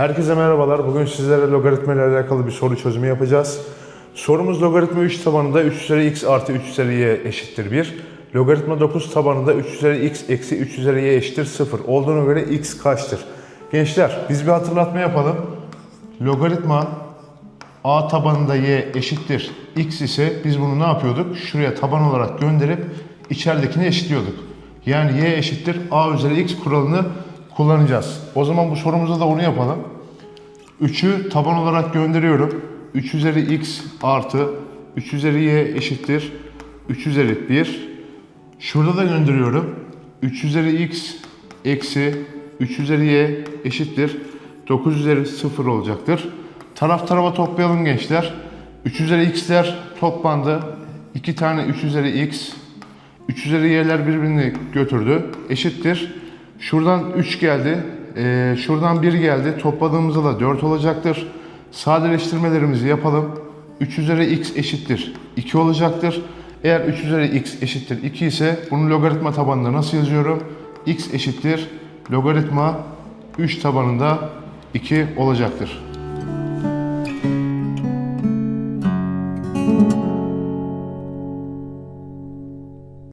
Herkese merhabalar. Bugün sizlere logaritma ile alakalı bir soru çözümü yapacağız. Sorumuz logaritma 3 tabanında 3 üzeri x artı 3 üzeri y eşittir 1. Logaritma 9 tabanında 3 üzeri x eksi 3 üzeri y eşittir 0. Olduğuna göre x kaçtır? Gençler biz bir hatırlatma yapalım. Logaritma a tabanında y eşittir x ise biz bunu ne yapıyorduk? Şuraya taban olarak gönderip içeridekini eşitliyorduk. Yani y eşittir a üzeri x kuralını kullanacağız. O zaman bu sorumuzda da onu yapalım. 3'ü taban olarak gönderiyorum. 3 üzeri x artı 3 üzeri y eşittir 3 üzeri 1. Şurada da gönderiyorum. 3 üzeri x eksi 3 üzeri y eşittir 9 üzeri 0 olacaktır. Taraf tarafa toplayalım gençler. 3 üzeri x'ler toplandı. 2 tane 3 üzeri x 3 üzeri y'ler birbirini götürdü. Eşittir. Şuradan 3 geldi. Ee, şuradan 1 geldi. Topladığımızda da 4 olacaktır. Sadeleştirmelerimizi yapalım. 3 üzeri x eşittir 2 olacaktır. Eğer 3 üzeri x eşittir 2 ise bunu logaritma tabanında nasıl yazıyorum? x eşittir logaritma 3 tabanında 2 olacaktır.